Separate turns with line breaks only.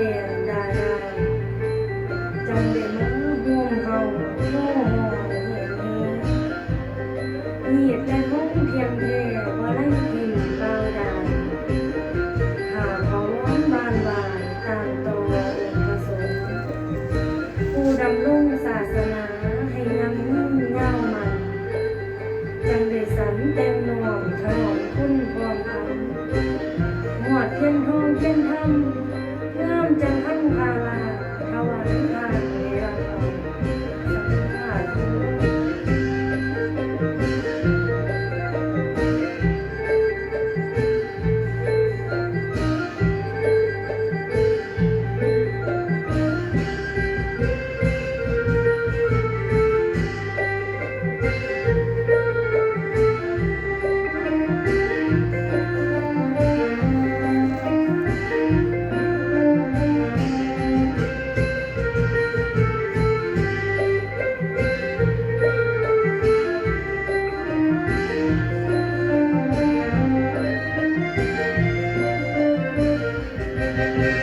ลี่ยนดาราจำเป็น เ